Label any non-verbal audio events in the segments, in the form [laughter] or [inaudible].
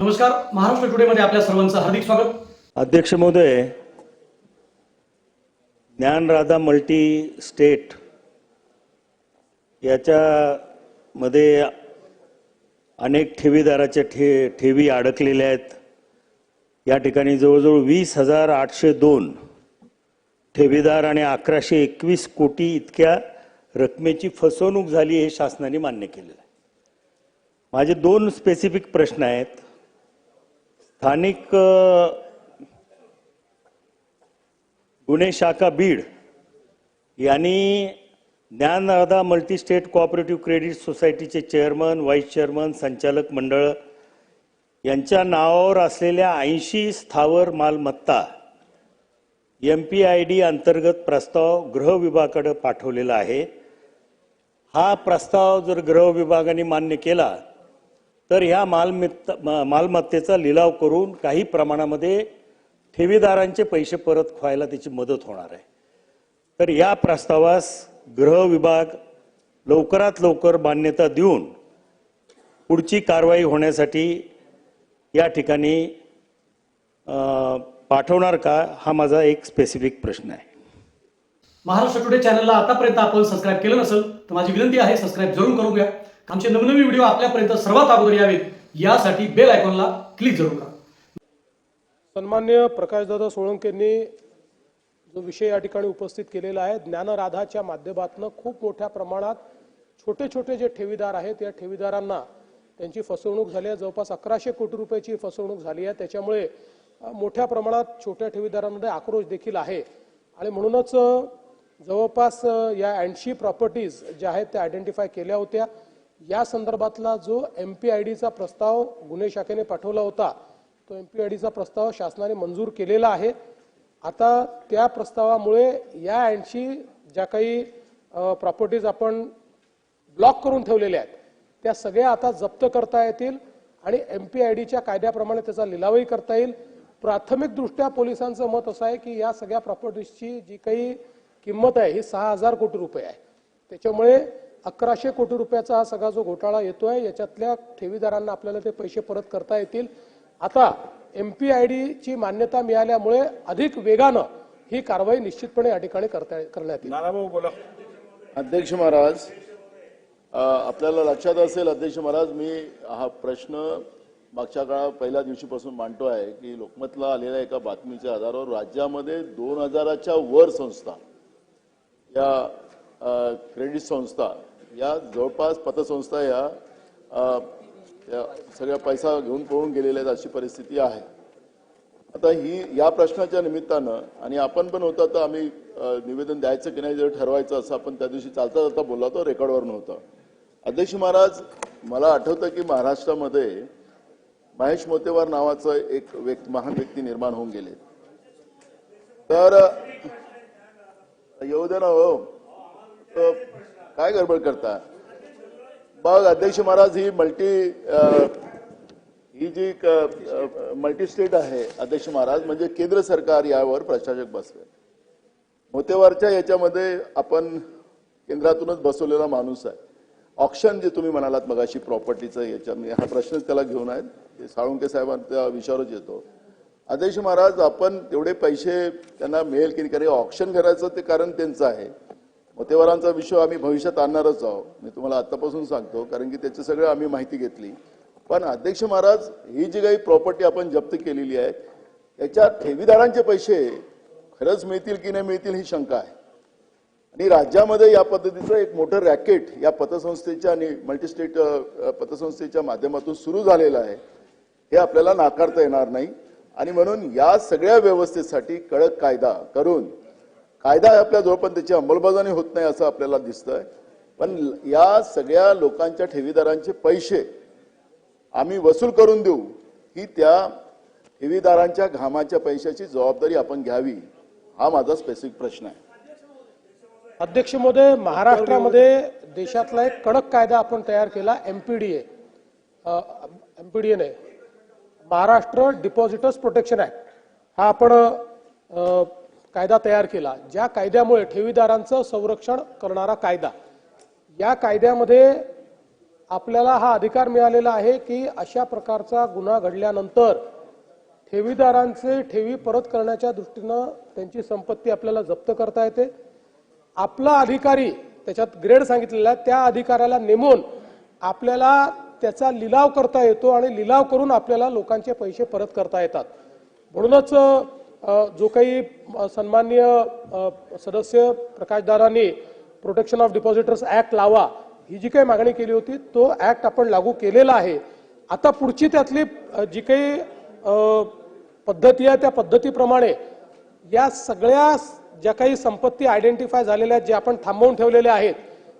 नमस्कार महाराष्ट्र टुडे मध्ये आपल्या सर्वांचं हार्दिक स्वागत. अध्यक्ष महोदय ज्ञानराधा मल्टी स्टेट याच्यामध्ये अनेक ठेवीदाराच्या ठे ठेवी अडकलेल्या आहेत. या ठिकाणी जवळजवळ वीस हजार आठशे दोन ठेवीदार आणि अकराशे एकवीस कोटी इतक्या रकमेची फसवणूक झाली हे शासनाने मान्य केलेलं आहे. माझे दोन स्पेसिफिक प्रश्न आहेत. स्थानिक गुन्हे शाखा बीड यांनी Dnyanradha multi state cooperative credit सोसायटीचे चेअरमन व्हाईस चेअरमन संचालक मंडळ यांच्या नावावर असलेल्या ऐंशी स्थावर मालमत्ता एम पी आय डी अंतर्गत प्रस्ताव गृह विभागाकडे पाठवलेला आहे. हा प्रस्ताव जर गृह विभागाने मान्य केला तर ह्या मालमत्ता मालमत्तेचा लिलाव करून काही प्रमाणामध्ये ठेवीदारांचे पैसे परत व्हायला त्याची मदत होणार आहे. तर या प्रस्तावास गृह विभाग लवकरात लवकर मान्यता देऊन पुढची कारवाई होण्यासाठी या ठिकाणी पाठवणार का हा माझा एक स्पेसिफिक प्रश्न आहे. महाराष्ट्र टुडे चॅनलला आतापर्यंत आपण सबस्क्राईब केलं नसेल तर माझी विनंती आहे सबस्क्राईब जरूर करून घ्या. आमचे नवनवीन व्हिडिओ आपल्यापर्यंत सर्वात अगोदर यावेत. यासाठी बेल आयकॉनला क्लिक जरूर करा. सन्मान्य प्रकाशदादा सोळंकेंनी जो विषय या ठिकाणी उपस्थित केलेला आहे ज्ञानराधाच्या माध्यमातून खूप मोठ्या प्रमाणात छोटे छोटे जे ठेवीदार आहेत या ठेवीदारांना त्यांची फसवणूक झाली आहे. जवळपास अकराशे कोटी रुपयाची फसवणूक झाली आहे. त्याच्यामुळे मोठ्या प्रमाणात छोट्या ठेवीदारांमध्ये आक्रोश देखील आहे. आणि म्हणूनच जवळपास या ऐंशी प्रॉपर्टीज ज्या आहेत त्या आयडेंटिफाय केल्या होत्या. या संदर्भातला जो एम पी आय डीचा प्रस्ताव गुन्हे शाखेने पाठवला होता तो एम पी आय डीचा प्रस्ताव शासनाने मंजूर केलेला आहे. आता त्या प्रस्तावामुळे या ऐंशी ज्या काही प्रॉपर्टीज आपण ब्लॉक करून ठेवलेल्या आहेत त्या सगळ्या आता जप्त करता येतील आणि एम पी आय डीच्या कायद्याप्रमाणे त्याचा लिलावही करता येईल. प्राथमिकदृष्ट्या पोलिसांचं मत असं आहे की या सगळ्या प्रॉपर्टीजची जी काही किंमत आहे ही सहा हजार कोटी रुपये आहे. त्याच्यामुळे अकराशे कोटी रुपयाचा हा सगळा जो घोटाळा येतोय याच्यातल्या ठेवीदारांना आपल्याला ते पैसे परत करता येतील. आता एम पी आय ची मान्यता मिळाल्यामुळे अधिक वेगानं ही कारवाई निश्चितपणे या ठिकाणी करता करण्यात येईल. अध्यक्ष महाराज आपल्याला लक्षात असेल अध्यक्ष महाराज मी हा प्रश्न मागच्या काळात पहिल्या दिवशीपासून मांडतो आहे की लोकमतला आलेल्या एका बातमीच्या आधारावर राज्यामध्ये दोन हजाराच्या वर संस्था या क्रेडिट संस्था या जवळपास पतसंस्था या सगळ्या पैसा घेऊन पळून गेलेल्या आहेत अशी परिस्थिती आहे. आता ही या प्रश्नाच्या निमित्तानं आणि आपण पण होता तर आम्ही निवेदन द्यायचं की नाही जर ठरवायचं असं आपण त्या दिवशी चालता चालता बोलला होता रेकॉर्डवर नव्हता अध्यक्ष महाराज मला आठवतं की महाराष्ट्रामध्ये महेश मोतेवार नावाचं एक व्यक्ती महान व्यक्ती निर्माण होऊन गेले. तर येऊ दे ना हो. काय गडबड करता? मग अध्यक्ष महाराज ही मल्टी ही जी मल्टी स्टेट आहे अध्यक्ष महाराज म्हणजे केंद्र सरकार यावर प्रशासक बसवे मोतेवारच्या याच्यामध्ये आपण केंद्रातूनच बसवलेला माणूस आहे. ऑप्शन जे तुम्ही म्हणालात मगाशी प्रॉपर्टीचं याच्या मी हा प्रश्नच त्याला घेऊन आहेत. साळुंके साहेबांच्या विचारच येतो. अध्यक्ष महाराज आपण तेवढे पैसे त्यांना मिळेल की नाही कारण ऑप्शन करायचं ते कारण त्यांचं आहे. मतेवारांचा विषय आम्ही भविष्यात आणणारच आहोत. मी तुम्हाला आतापासून सांगतो कारण की त्याची सगळं आम्ही माहिती घेतली. पण अध्यक्ष महाराज ही जी काही प्रॉपर्टी आपण जप्त केलेली आहे त्याच्या ठेवीदारांचे पैसे खरंच मिळतील की नाही मिळतील ही शंका आहे. आणि राज्यामध्ये या पद्धतीचं एक मोठं रॅकेट या पतसंस्थेच्या आणि मल्टीस्टेट पतसंस्थेच्या माध्यमातून सुरू झालेलं आहे. हे आपल्याला नाकारता येणार नाही. आणि म्हणून या सगळ्या व्यवस्थेसाठी कडक कायदा करून कायदा आपल्या जवळ पण त्याची अंमलबजावणी होत नाही असं आपल्याला दिसतंय. पण या सगळ्या लोकांच्या ठेवीदारांचे पैसे आम्ही वसूल करून देऊ ही त्या ठेवीदारांच्या घामाच्या पैशाची जबाबदारी आपण घ्यावी हा माझा स्पेसिफिक प्रश्न आहे. अध्यक्ष महोदय महाराष्ट्रामध्ये देशातला एक कडक कायदा आपण तयार केला एमपीडीए एमपीडीएने महाराष्ट्र डिपॉझिटर्स प्रोटेक्शन ऍक्ट हा आपण कायदा तयार केला ज्या कायद्यामुळे ठेवीदारांचं संरक्षण करणारा कायदा. या कायद्यामध्ये आपल्याला हा अधिकार मिळालेला आहे की अशा प्रकारचा गुन्हा घडल्यानंतर ठेवीदारांचे ठेवी परत करण्याच्या दृष्टीनं त्यांची संपत्ती आपल्याला जप्त करता येते. आपला अधिकारी त्याच्यात ग्रेड सांगितलेला आहे त्या अधिकाऱ्याला नेमून आपल्याला त्याचा लिलाव करता येतो आणि लिलाव करून आपल्याला लोकांचे पैसे परत करता येतात. म्हणूनच जो काही सन्माननीय सदस्य प्रकाशदारांनी प्रोटेक्शन ऑफ डिपॉझिटर्स ऍक्ट लावा ही जी काही मागणी केली होती तो ऍक्ट आपण लागू केलेला आहे. आता पुढची त्यातली जी काही पद्धती आहे त्या पद्धतीप्रमाणे या सगळ्या ज्या काही संपत्ती आयडेंटिफाय झालेल्या आहेत जे आपण थांबवून ठेवलेल्या आहेत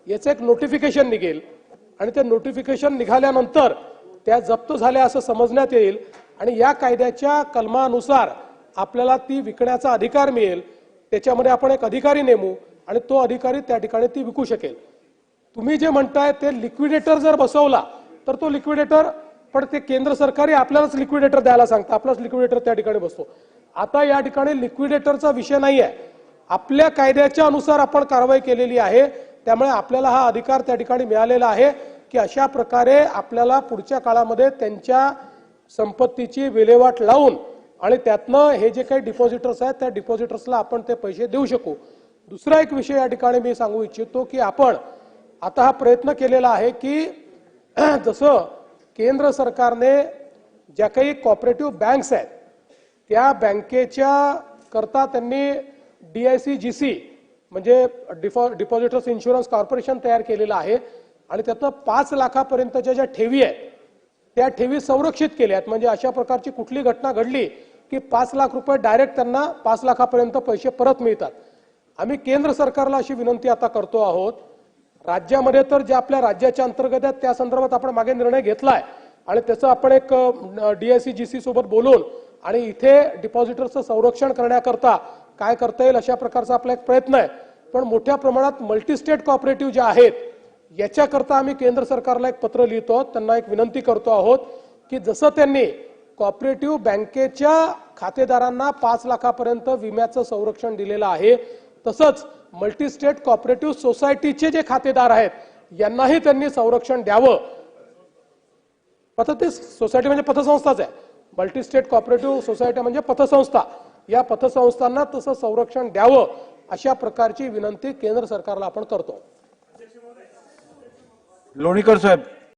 याचं एक नोटिफिकेशन निघेल. आणि ते नोटिफिकेशन निघाल्यानंतर त्या जप्त झाल्या असं समजण्यात येईल. आणि या कायद्याच्या कलमानुसार आपल्याला ती विकण्याचा अधिकार मिळेल त्याच्यामध्ये आपण एक अधिकारी नेमू आणि तो अधिकारी त्या ठिकाणी ती विकू शकेल. तुम्ही जे म्हणताय ते लिक्विडेटर जर बसवला तर तो लिक्विडेटर पण ते केंद्र सरकारी आपल्यालाच लिक्विडेटर द्यायला सांगतं आपलाच लिक्विडेटर त्या ठिकाणी बसतो. आता या ठिकाणी लिक्विडेटरचा विषय नाही आहे आपल्या कायद्याच्या अनुसार आपण कारवाई केलेली आहे त्यामुळे आपल्याला हा अधिकार त्या ठिकाणी मिळालेला आहे की अशा प्रकारे आपल्याला पुढच्या काळामध्ये त्यांच्या संपत्तीची विल्हेवाट लावून आणि त्यातनं हे जे काही डिपॉझिटर्स आहेत त्या डिपॉझिटर्सला आपण ते पैसे देऊ शकू. दुसरा एक विषय या ठिकाणी मी सांगू इच्छितो की आपण आता हा प्रयत्न केलेला आहे की [clears throat] जसं केंद्र सरकारने ज्या काही कॉपरेटिव्ह बँक्स आहेत त्या बँकेच्या करता त्यांनी D I C G C म्हणजे डिफॉ डिपॉझिटर्स इन्शुरन्स कॉर्पोरेशन तयार केलेलं आहे. आणि त्यातनं पाच लाखापर्यंतच्या ज्या ठेवी आहेत त्या ठेवी संरक्षित केल्या आहेत म्हणजे अशा प्रकारची कुठली घटना घडली की पाच लाख रुपये डायरेक्ट त्यांना पाच लाखापर्यंत पैसे परत मिळतात. आम्ही केंद्र सरकारला अशी विनंती आता करतो आहोत. राज्यामध्ये तर जे आपल्या राज्याच्या अंतर्गत आहेत त्या संदर्भात आपण मागे निर्णय घेतलाय. आणि त्याचं आपण एक डीएससी जी सी सोबत बोलून आणि इथे डिपॉझिटरचं संरक्षण करण्याकरता काय करता येईल अशा प्रकारचा आपला एक प्रयत्न आहे. पण मोठ्या प्रमाणात मल्टीस्टेट कॉपरेटिव्ह ज्या आहेत याच्याकरता आम्ही केंद्र सरकारला एक पत्र लिहितो आहोत त्यांना एक विनंती करतो आहोत की जसं त्यांनी कॉपरेटिव्ह बँकेच्या खातेदारांना पाच लाखापर्यंत विम्याचं संरक्षण दिलेलं आहे तसंच मल्टीस्टेट कॉपरेटिव्ह सोसायटीचे जे खातेदार आहेत यांनाही त्यांनी संरक्षण द्यावं. पथ ते सोसायटी म्हणजे पतसंस्थाच आहे. मल्टीस्टेट कॉपरेटिव्ह सोसायटी म्हणजे पतसंस्था या पतसंस्थांना तसं संरक्षण द्यावं अशा प्रकारची विनंती केंद्र सरकारला आपण करतो. लोणीकर साहेब